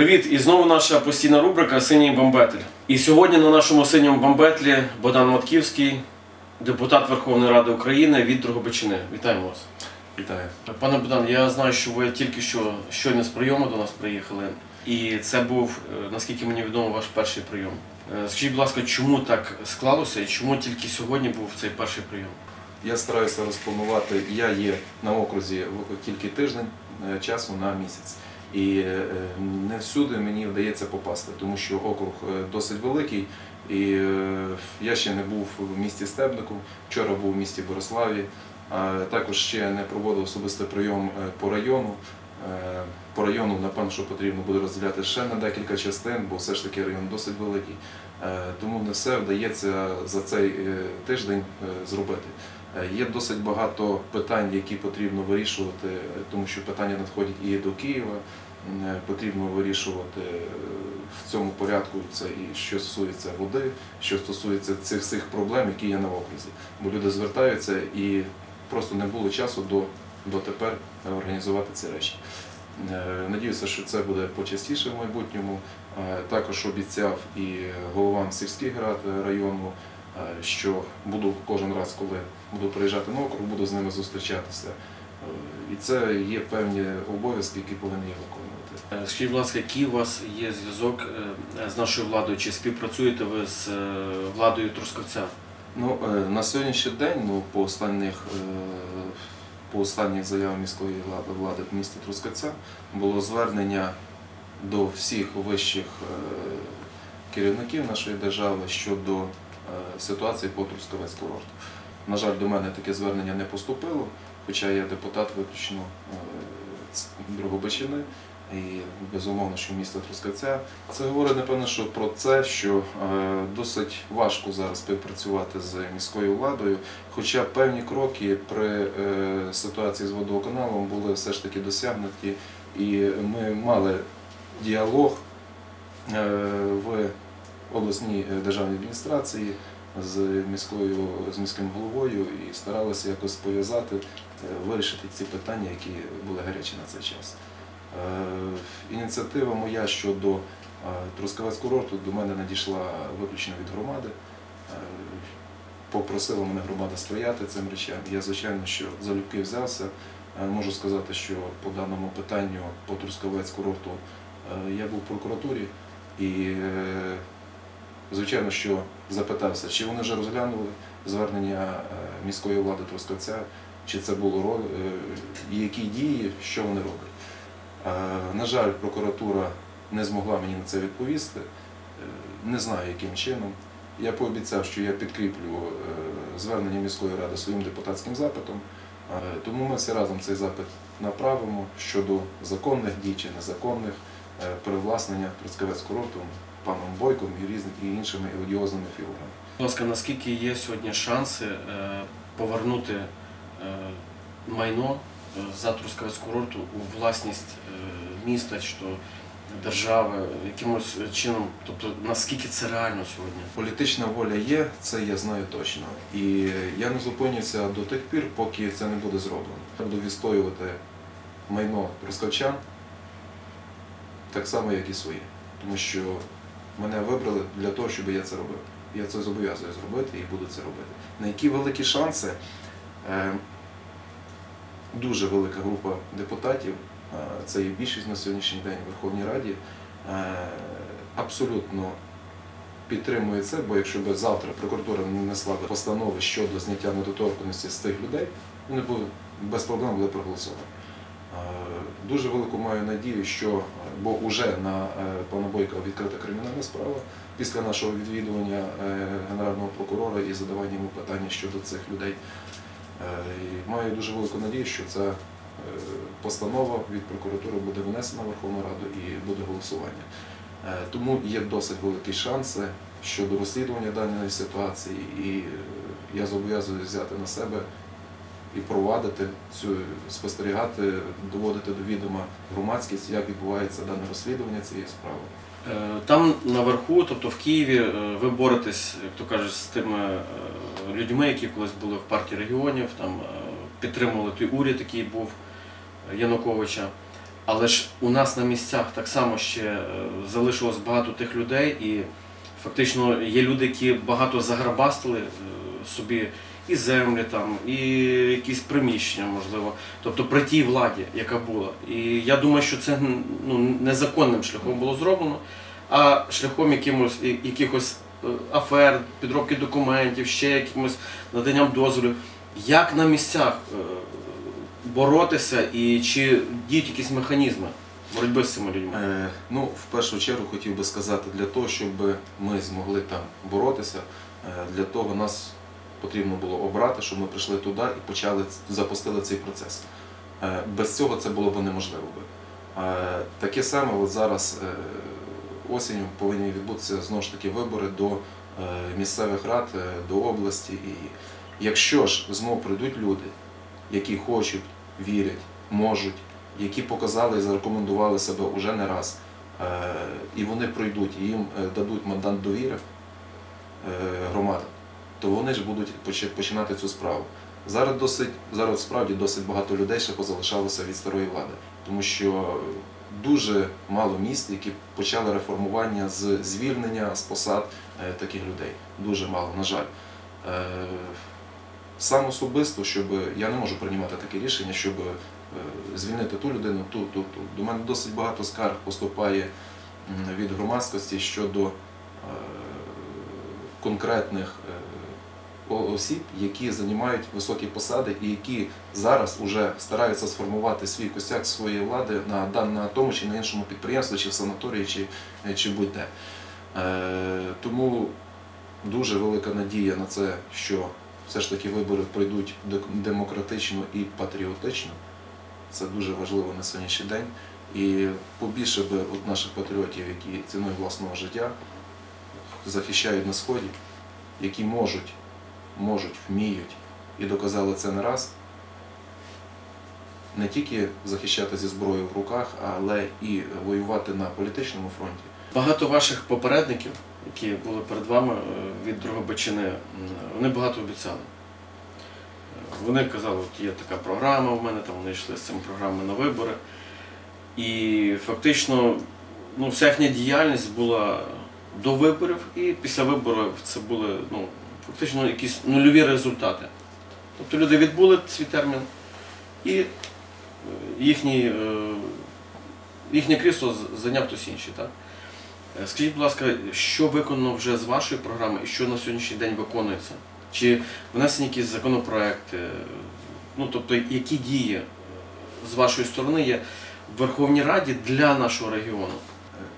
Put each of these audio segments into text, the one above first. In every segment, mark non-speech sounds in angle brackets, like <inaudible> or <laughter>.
Привіт! І знову наша постійна рубрика Синій бомбетель. І сьогодні на нашому синьому бомбетлі Богдан Матківський, депутат Верховної Ради України від Дрогобичини. Вітаємо вас. Вітаю. Пане Богдан, я знаю, що ви тільки що щойно з прийому до нас приїхали, і це був, е, наскільки мені відомо, ваш перший прийом. Е, Скажіть, будь ласка, чому так склалося і чому тільки сьогодні був цей перший прийом? Я стараюся розпланувати. Я є на окрузі тільки тиждень е, часу на місяць. І е, не всюди мені вдається попасти, тому що округ е, досить великий. І е, я ще не був в місті Стебнику, вчора був в місті Бориславі, також ще не проводив особистий прийом е, по району. Е, По району, напевно, що потрібно буде розділяти ще на декілька частин, бо все ж таки район досить великий. Е, Тому не все вдається за цей е, тиждень е, зробити. Е, Є досить багато питань, які потрібно вирішувати, тому що питання надходять і до Києва. Е, Потрібно вирішувати е, в цьому порядку це і що стосується води, що стосується цих всіх проблем, які є на окрузі. Бо люди звертаються і просто не було часу до, дотепер е, організувати ці речі. Надіюся, що це буде почастіше в майбутньому. Також обіцяв і головам сільських рад району, що буду кожен раз, коли буду приїжджати на округ, буду з ними зустрічатися. Е, І це є певні обов'язки, які повинні я виконувати. Е, Скажіть, будь ласка, який у вас є зв'язок е, з нашою владою? Чи співпрацюєте ви з е, владою Трускавця? Ну, е, на сьогоднішній день, ну, по останніх, е, по останніх заявах міської влади, влади в місті Трускавця було звернення до всіх вищих е, керівників нашої держави щодо е, ситуації по Трускавець курорту. На жаль, до мене таке звернення не поступило, хоча я депутат виключно е, Дрогобичини і безумовно, що міста Трускавця. Це говорить, напевно, що про це, що е, досить важко зараз співпрацювати з міською владою, хоча певні кроки при е, ситуації з водоканалом були все ж таки досягнуті, і ми мали діалог е, в обласній е, державній адміністрації з міською з міським головою і старалися якось пов'язати, е, вирішити ці питання, які були гарячі на цей час. Е, Ініціатива моя щодо е, Трускавець курорту до мене надійшла виключно від громади. Попросила мене громада сприяти цим речам. Я, звичайно, що залюбки взявся. Можу сказати, що по даному питанню по Трускавець курорту я був в прокуратурі і, звичайно, що запитався, чи вони вже розглянули звернення е, міської влади Трускавця, чи це було е, які дії, що вони роблять. Е, На жаль, прокуратура не змогла мені на це відповісти. Не знаю, яким чином. Я пообіцяв, що я підкріплю звернення міської ради своїм депутатським запитом. Тому ми всі разом цей запит направимо щодо законних дій чи незаконних перевласнення Трускавець курорту паном Бойком і різними і іншими одіозними фігурами. Будь ласка, наскільки є сьогодні шанси е, повернути е, майно е, за курорту у власність е, міста то держави якимось чином? Тобто наскільки це реально сьогодні? Політична воля є, це я знаю точно. І я не зупинюся до тих пір, поки це не буде зроблено. Я буду відстоювати майно трускавчан так само, як і своє. Тому що мене вибрали для того, щоб я це робив. Я це зобов'язую зробити і буду це робити. На які великі шанси? Е, Дуже велика група депутатів, е, це і більшість на сьогоднішній день в Верховній Раді, е, абсолютно підтримує це, бо якщо б завтра прокуратура не внесла б постанови щодо зняття недоторканності з тих людей, вони б без проблем були проголосовані. Е, Дуже велику маю надію, що е, бо вже на е, пана Бойка відкрита кримінальна справа після нашого відвідування генерального прокурора і задавання йому питання щодо цих людей. І маю дуже велику надію, що ця постанова від прокуратури буде внесена в Верховну Раду і буде голосування. Тому є досить великі шанси щодо розслідування даної ситуації, і я зобов'язую взяти на себе і провадити цю спостерігати, доводити до відома громадськість, як відбувається дане розслідування цієї справи. Е, Там наверху, тобто в Києві, е, ви боретесь, як то кажуть, з тими е, людьми, які колись були в партії регіонів, там підтримували той уряд, який був Януковича. Але ж у нас на місцях так само ще залишилось багато тих людей, і фактично є люди, які багато заграбастили собі і землі, там, і якісь приміщення, можливо. Тобто при тій владі, яка була. І я думаю, що це ну, незаконним шляхом було зроблено, а шляхом якимось, якихось е, афер, підробки документів, ще якимось наданням дозволів. Як на місцях е, боротися і чи діють якісь механізми боротьби з цими людьми? Е, Ну, в першу чергу хотів би сказати, для того, щоб ми змогли там боротися, е, для того нас потрібно було обрати, щоб ми прийшли туди і почали запустили цей процес. Е, Без цього це було б неможливо. Е, Таке саме от зараз е, осінню повинні відбутися знову ж таки вибори до місцевих рад, до області. І якщо ж знов прийдуть люди, які хочуть, вірять, можуть, які показали і зарекомендували себе уже не раз, і вони пройдуть, і їм дадуть мандат довіри громади, то вони ж будуть починати цю справу. Зараз досить, зараз справді досить багато людей ще позалишалося від старої влади, тому що дуже мало міст, які почали реформування з звільнення з посад е, таких людей. Дуже мало, на жаль. Е, Сам особисто, щоб я не можу приймати таке рішення, щоб е, звільнити ту людину, ту, ту, ту. До мене досить багато скарг поступає від громадськості щодо конкретних осіб, які займають високі посади і які зараз вже стараються сформувати свій косяк своєї влади на, на тому чи на іншому підприємстві, чи в санаторії, чи, е, чи будь-де. Е, Тому дуже велика надія на це, що все ж таки вибори пройдуть демократично і патріотично. Це дуже важливо на сьогоднішній день. І побільше би от наших патріотів, які ціною власного життя захищають на сході, які можуть, можуть, вміють і доказали це не раз. Не тільки захищати зі зброєю в руках, але і воювати на політичному фронті. Багато ваших попередників, які були перед вами е, від Дрогобичини, м, вони багато обіцяли. Е, Вони казали, от є така програма у мене, там вони йшли з цими програмами на вибори. І фактично ну, вся їхня діяльність була до виборів, і після виборів це були ну, фактично якісь нульові результати. Тобто люди відбули свій термін, і е, їхній, е, їхнє крісло зайняв хтось інший. Так? Е, Скажіть, будь ласка, що виконано вже з вашої програми і що на сьогоднішній день виконується? Чи внесені якісь законопроекти? Ну, тобто, які дії з вашої сторони є в Верховній Раді для нашого регіону?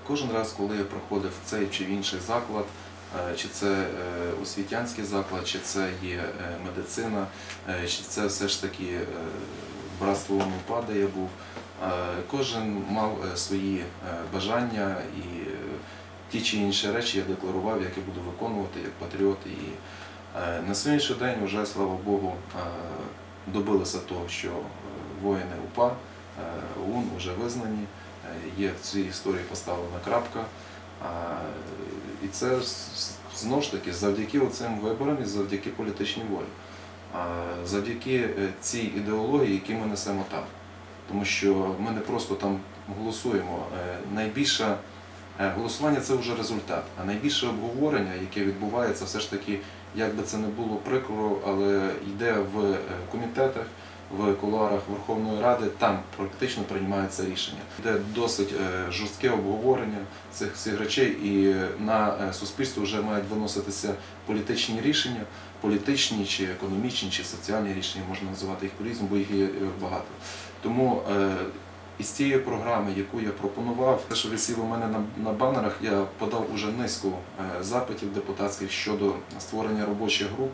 Кожен раз, коли я проходив цей чи інший заклад, чи це е, освітянський заклад, чи це є е, медицина, е, чи це все ж таки братство де я був, кожен мав свої бажання і ті чи інші речі я декларував, як я буду виконувати як патріот. І на сьогоднішній день вже, слава Богу, добилися того, що воїни УПА, ОУН вже визнані. Є в цій історії поставлена крапка. І це знову ж таки завдяки цим виборам і завдяки політичній волі, завдяки е, цій ідеології, які ми несемо там. Тому що ми не просто там голосуємо. Е, Найбільше голосування це вже результат, а найбільше обговорення, яке відбувається, все ж таки, як би це не було прикро, але йде в е, комітетах, в кулуарах Верховної Ради, там практично приймається рішення. Йде досить е, жорстке обговорення цих всіх речей, і е, на е, суспільство вже мають виноситися політичні рішення, політичні чи економічні, чи соціальні рішення, можна називати їх по-різному, бо їх є багато. Тому із цієї програми, яку я пропонував, те, що висіло у мене на, банерах, я подав уже низку запитів депутатських щодо створення робочих груп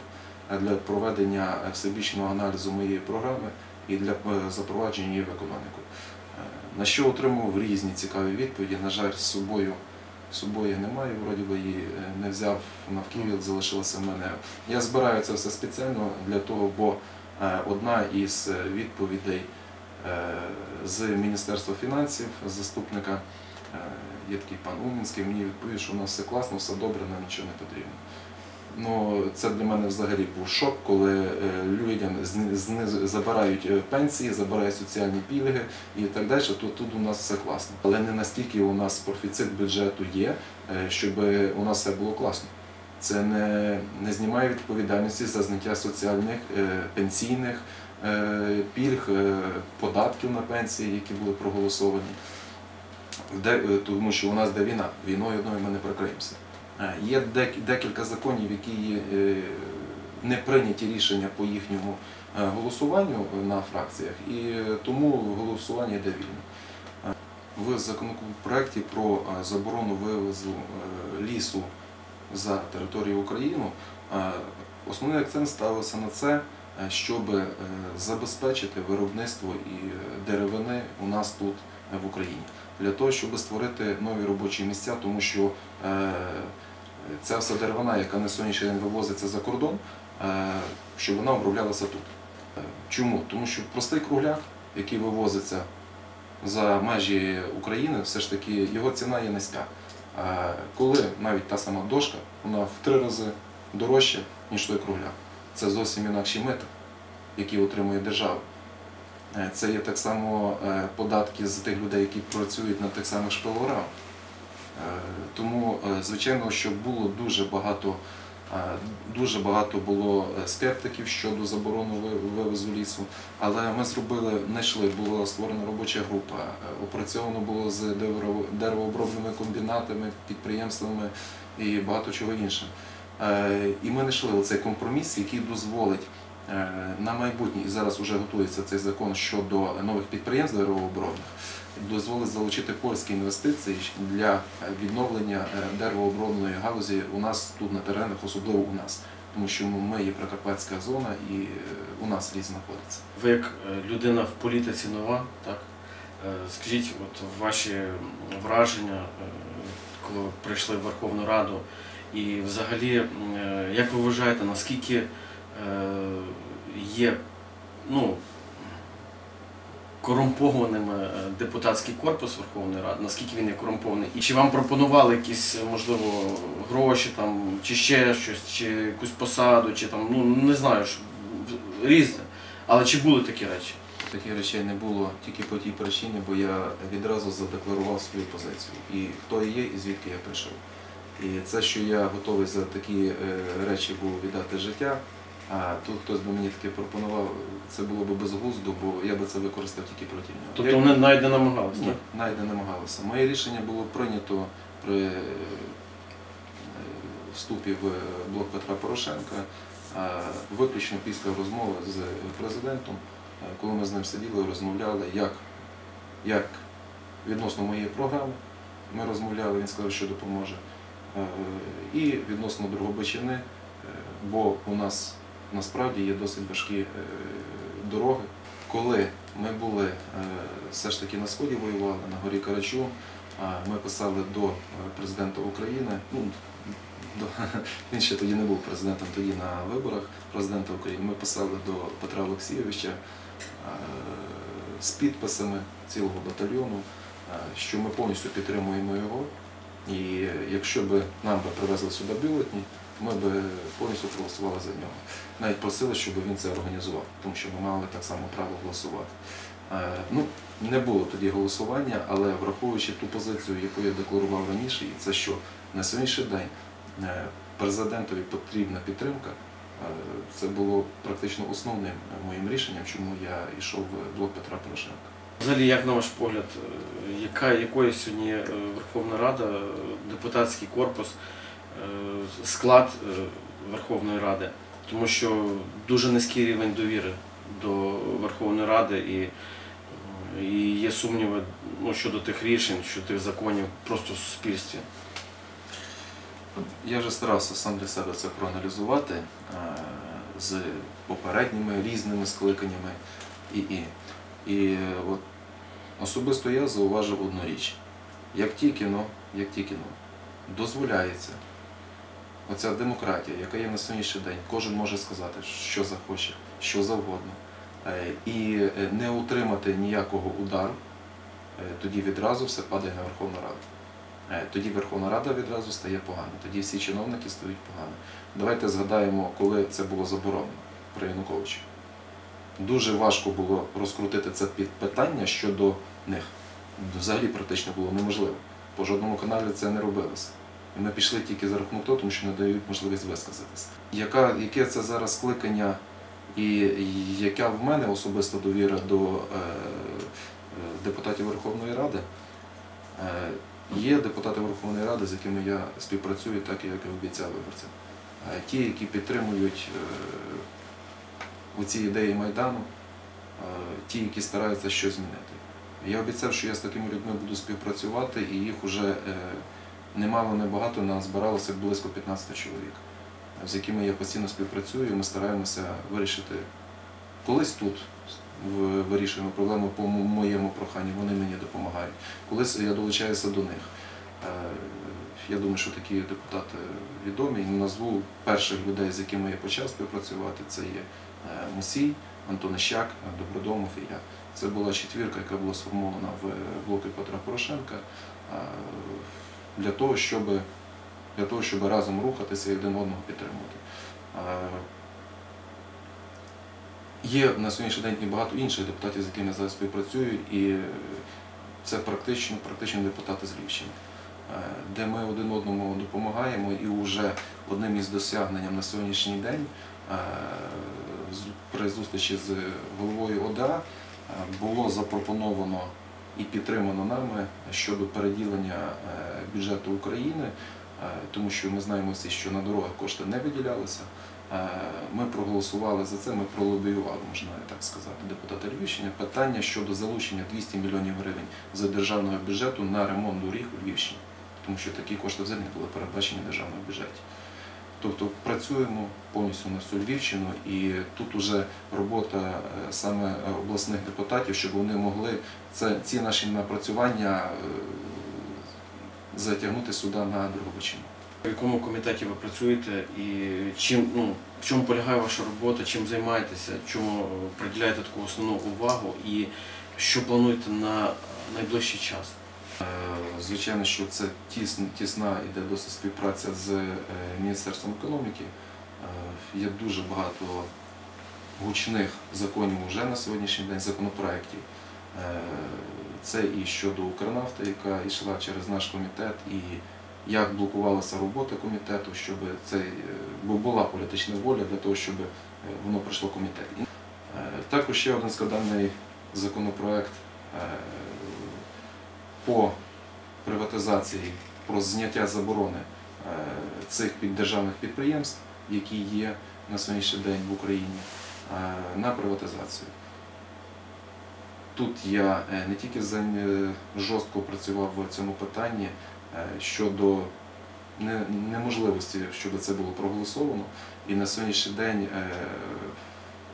для проведення всебічного аналізу моєї програми і для е, запровадження її в економіку. Е, На що отримав різні цікаві відповіді. На жаль, з собою, з собою я вроді би її е, не взяв на вків'я, залишилося в мене. Я збираю це все спеціально для того, бо одна із відповідей з Міністерства фінансів, заступника, є такий пан Умінський, мені відповів, що у нас все класно, все добре, нам нічого не потрібно. Ну, це для мене взагалі був шок, коли е, людям забирають е, пенсії, забирають соціальні пільги і так далі, то тут у нас все класно. Але не настільки у нас профіцит бюджету є, е, щоб у нас все було класно. Це не, не знімає відповідальності за зняття соціальних, пенсійних пільг, податків на пенсії, які були проголосовані. Де, тому що у нас де війна, війною одною ми не прикриємося. Е, Є дек- декілька законів, які е, не прийняті рішення по їхньому е, голосуванню на фракціях, і тому голосування йде вільно. В законопроекті про заборону вивозу лісу за територію України основний акцент ставився на це, щоб забезпечити виробництво і деревини у нас тут в Україні для того, щоб створити нові робочі місця, тому що ця вся деревина, яка на сьогоднішній день вивозиться за кордон, е, щоб вона оброблялася тут. Е, Чому? Тому що простий кругляк, який вивозиться за межі України, все ж таки його ціна є низька. Коли навіть та сама дошка, вона в три рази дорожча, ніж той кругляк. Це зовсім інакші мита, які отримує держава. Е, Це є так само е, податки з тих людей, які працюють на тих самих шпилорах. Е, Тому, е, звичайно, що було дуже багато, е, дуже багато було скептиків щодо заборони ви- вивозу лісу, але ми зробили, знайшли, була створена робоча група, опрацьовано було з дерево- деревообробними комбінатами, підприємствами і багато чого інше. Е, І ми знайшли оцей компроміс, який дозволить на майбутнє, і зараз вже готується цей закон щодо нових підприємств деревообробних, дозволить залучити польські інвестиції для е, відновлення е, деревообробної галузі у нас тут на теренах, особливо у нас. Тому що ми є Прикарпатська зона і е, у нас ліс знаходиться. Ви як е, людина в політиці нова, так? Е, Скажіть, от ваші враження, е, коли ви прийшли в Верховну Раду, і взагалі, е, як ви вважаєте, наскільки е, є ну, корумпованим е, депутатський корпус Верховної Ради, наскільки він є корумпований? І чи вам пропонували якісь, можливо, гроші там, чи ще щось, чи якусь посаду, чи там, ну не знаю, різне. Але чи були такі речі? Таких речей не було тільки по тій причині, бо я відразу задекларував свою позицію. І хто я є, і звідки я прийшов. І це, що я готовий за такі е, речі був віддати життя, а тут хтось би мені таке пропонував, це було б безглуздо, бо я би це використав тільки проти нього. Тобто вони навіть не намагалися? Ні, навіть не намагалися. Моє рішення було прийнято при е, вступі в блок Петра Порошенка, виключно після розмови з президентом, е, коли ми з ним сиділи, розмовляли, як, як відносно моєї програми. Ми розмовляли, він сказав, що допоможе. Е, І відносно Другобичини, е, бо у нас насправді є досить важкі е, дороги. Коли ми були е, все ж таки на сході воювали на горі Карачу, ми писали до е, президента України. Ну, до, <laughs> він ще тоді не був президентом, тоді на виборах президента України. Ми писали до Петра Олексійовича з підписами цілого батальйону, що ми повністю підтримуємо його. І якщо б нам би привезли сюди бюлетні, ми б повністю проголосували за нього. Навіть просили, щоб він це організував, тому що ми мали так само право голосувати. Е, Ну, не було тоді голосування, але враховуючи ту позицію, яку я декларував раніше, і це що на сьогоднішній день е, президентові потрібна підтримка, е, це було практично основним моїм рішенням, чому я йшов в блок Петра Порошенка. Взагалі, як на ваш погляд, яка, якою сьогодні Верховна Рада, депутатський корпус, склад е, Верховної Ради? Тому що дуже низький рівень довіри до Верховної Ради і, е, є сумніви ну, щодо тих рішень, щодо тих законів просто в суспільстві. Я вже старався сам для себе це проаналізувати е, з попередніми різними скликаннями. І, і, і е, от особисто я зауважив одну річ. Як тільки ну, як тільки ну, дозволяється оця демократія, яка є на сьогоднішній день, кожен може сказати, що захоче, що завгодно, е, і е, не утримати ніякого удару, е, тоді відразу все падає на Верховну Раду. тоді Верховна Рада відразу стає погано, тоді всі чиновники стають погано. Давайте згадаємо, коли це було заборонено при Януковичі. Дуже важко було розкрутити це питання щодо них. Взагалі практично було неможливо. По жодному каналі це не робилося. І ми пішли тільки за рахунок того, тому що не дають можливість висказатися. Яка, яке це зараз скликання і яка в мене особиста довіра до е, е, депутатів Верховної Ради? Е, є депутати Верховної Ради, з якими я співпрацюю, так як і обіцяв виборцям. Е, ті, які підтримують е, ці ідеї Майдану, е, ті, які стараються щось змінити. Я обіцяв, що я з такими людьми буду співпрацювати, і їх вже е, немало, небагато, нас збиралося близько 15 чоловік, з якими я постійно співпрацюю. Ми стараємося вирішити колись тут вирішуємо проблему по моєму проханню, вони мені допомагають. Колись я долучаюся до них. Е, Я думаю, що такі депутати відомі. Назву перших людей, з якими я почав співпрацювати, це є е, Мусій, Антонищак, Добродомов і я. Це була четвірка, яка була сформована в блокі Петра Порошенка е, для того, щоб, для того, щоб разом рухатися і один одного підтримувати. Е, Є на сьогоднішній день і багато інших депутатів, з якими я зараз співпрацюю, і це практично, практично депутати з Львівщини, е, де ми один одному допомагаємо, і вже одним із досягнень на сьогоднішній день е, при зустрічі з головою ОДА було запропоновано і підтримано нами щодо переділення е, бюджету України, е, тому що ми знаємо всі, що на дороги кошти не виділялися. Е, Ми проголосували за це, ми пролобіювали, можна так сказати, депутати Львівщини, питання щодо залучення 200 мільйонів гривень з державного бюджету на ремонт доріг у Львівщині, тому що такі кошти взагалі не були передбачені в державному бюджеті. Тобто працюємо повністю на всю Львівщину, і тут уже робота е, саме обласних депутатів, щоб вони могли це, ці наші напрацювання е, затягнути сюди на Дрогобичину. В якому комітеті ви працюєте і чим, ну, в чому полягає ваша робота, чим займаєтеся, чому приділяєте таку основну увагу і що плануєте на найближчий час? Е, Звичайно, що це тісна, тісна іде досить співпраця з е, Міністерством економіки. Е, Є дуже багато гучних законів вже на сьогоднішній день, законопроєктів. Це і щодо Укрнафти, яка йшла через наш комітет, і як блокувалася робота комітету, щоб е, бо була політична воля для того, щоб воно пройшло комітет. Також ще один скандальний законопроект по приватизації, про зняття заборони е, цих державних підприємств, які є на сьогоднішній день в Україні, е, на приватизацію. Тут я е, не тільки жорстко працював в цьому питанні щодо неможливості, щоб це було проголосовано, і на сьогоднішній день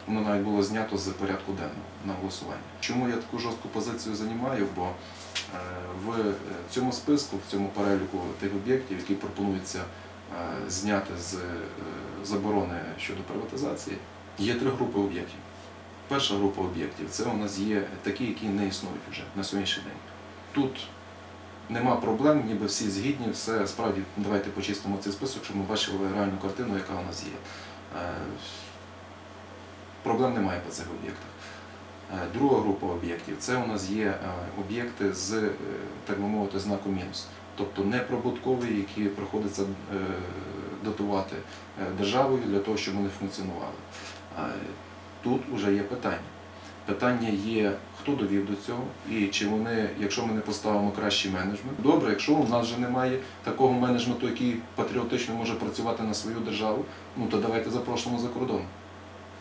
воно навіть було знято з порядку денного на голосування. Чому я таку жорстку позицію займаю? Бо е, в е, цьому списку, в цьому переліку тих об'єктів, які пропонуються е, зняти з заборони щодо приватизації, є три групи об'єктів. Перша група об'єктів це у нас є такі, які не існують вже на сьогоднішній день. Тут нема проблем, ніби всі згідні, все справді давайте почистимо цей список, щоб ми бачили реальну картину, яка у нас є. Проблем немає по цих об'єктах. Е, Друга група об'єктів це у нас є е, об'єкти з, е, так би мовити, знаком мінус. Тобто неприбуткові, які приходиться дотувати е, державою для того, щоб вони функціонували. Тут вже є питання. Питання є, хто довів до цього, і чи вони, якщо ми не поставимо кращий менеджмент, добре, якщо у нас вже немає такого менеджменту, який патріотично може працювати на свою державу, ну то давайте запрошуємо за кордон.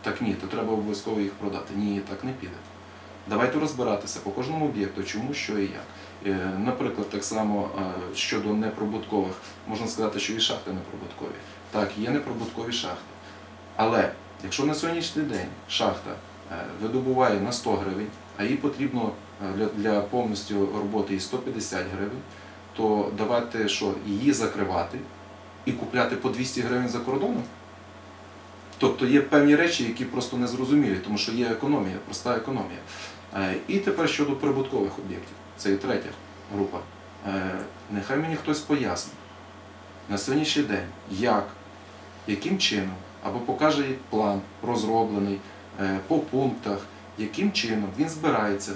Так ні, то треба обов'язково їх продати. Ні, так не піде. Давайте розбиратися по кожному об'єкту, чому, що і як. Е, Наприклад, так само е, щодо неприбуткових, можна сказати, що і шахти неприбуткові. Так, є неприбуткові шахти. Але якщо на сьогоднішній день шахта е, видобуває на 100 гривень, а їй потрібно для, повністю роботи і 150 гривень, то давайте що, її закривати і купляти по 200 гривень за кордоном? Тобто є певні речі, які просто не зрозумілі, тому що є економія, проста економія. Е, І тепер щодо прибуткових об'єктів, це і третя група Е, Нехай мені хтось пояснить на сьогоднішній день, як, яким чином, або покаже план розроблений е, по пунктах, яким чином він збирається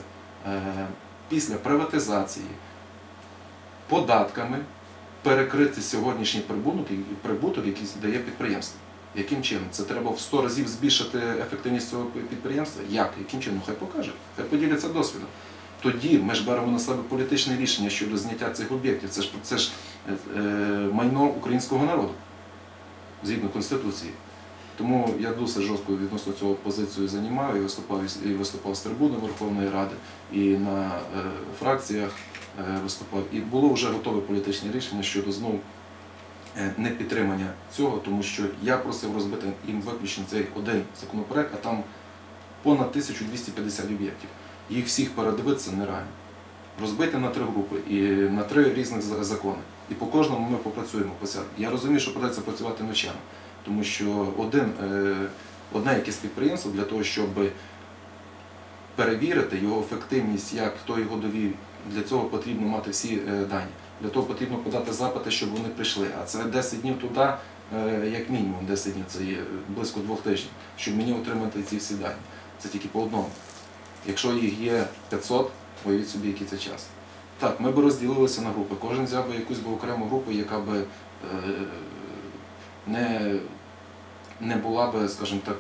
після приватизації податками перекрити сьогоднішній прибуток, який дає підприємство. Яким чином? Це треба в 100 разів збільшити ефективність цього підприємства? Як? Яким чином? Хай покаже, хай поділяться досвідом. Тоді ми ж беремо на себе політичне рішення щодо зняття цих об'єктів. Це ж, це ж е, майно українського народу згідно Конституції. Тому я досить жорстко відносно цього позицію займав і виступав і виступав з трибуни Верховної Ради, і на е, фракціях е, виступав. І було вже готове політичне рішення щодо знову е, непідтримання цього, тому що я просив розбити їм виключно цей один законопроект, а там понад 1250 об'єктів. Їх всіх передивитися нереально. Розбити на три групи і на три різних закони. І по кожному ми попрацюємо. Я розумію, що придеться працювати ночами, тому що один, е, одне якесь підприємство для того, щоб перевірити його ефективність, як хто його довів, для цього потрібно мати всі е, дані. Для того потрібно подати запити, щоб вони прийшли. А це 10 днів туди, е, як мінімум 10 днів, це є близько двох тижнів, щоб мені отримати ці всі дані. Це тільки по одному. Якщо їх є 500, уявіть собі, який це час. Так, ми б розділилися на групи. Кожен взяв би якусь би окрему групу, яка би е, не, не була би, скажімо так,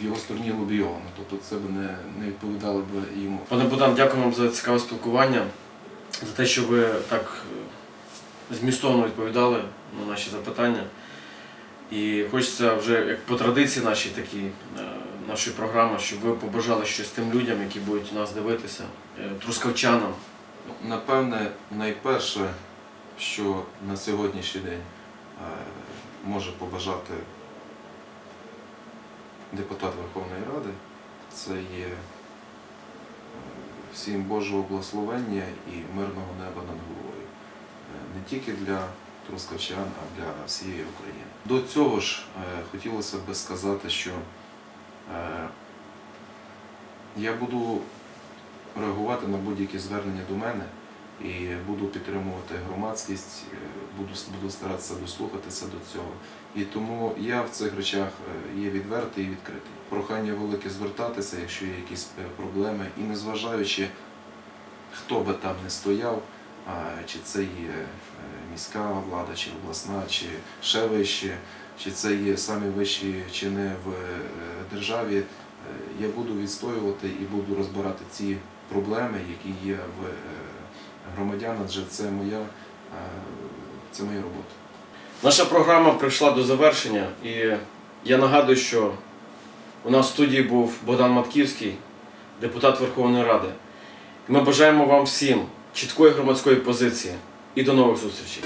в його стороні лобійована. Тобто це б не, не відповідало б йому. Пане Богдан, дякую вам за цікаве спілкування, за те, що ви так змістовно відповідали на наші запитання. І хочеться вже як по традиції нашій такій, е, нашої програми, щоб ви побажали щось тим людям, які будуть нас дивитися, е, трускавчанам. Напевне, найперше, що на сьогоднішній день е, може побажати депутат Верховної Ради, це є всім Божого благословення і мирного неба над головою. Не тільки для трускавчан, а для всієї України. До цього ж е, хотілося б сказати, що е, я буду реагувати на будь-які звернення до мене і буду підтримувати громадськість, е, буду, буду старатися дослухатися до цього. І тому я в цих речах є відвертий і відкритий. Прохання велике звертатися, якщо є якісь проблеми, і незважаючи, хто би там не стояв, чи це є е, міська влада, чи обласна, чи ще вище, чи це є самі вищі чини в е, державі, е, я буду відстоювати і буду розбирати ці проблеми, які є в громадян, адже це моя, це моя робота. Наша програма прийшла до завершення, і я нагадую, що у нас в студії був Богдан Матківський, депутат Верховної Ради. Ми бажаємо вам всім чіткої громадської позиції і до нових зустрічей.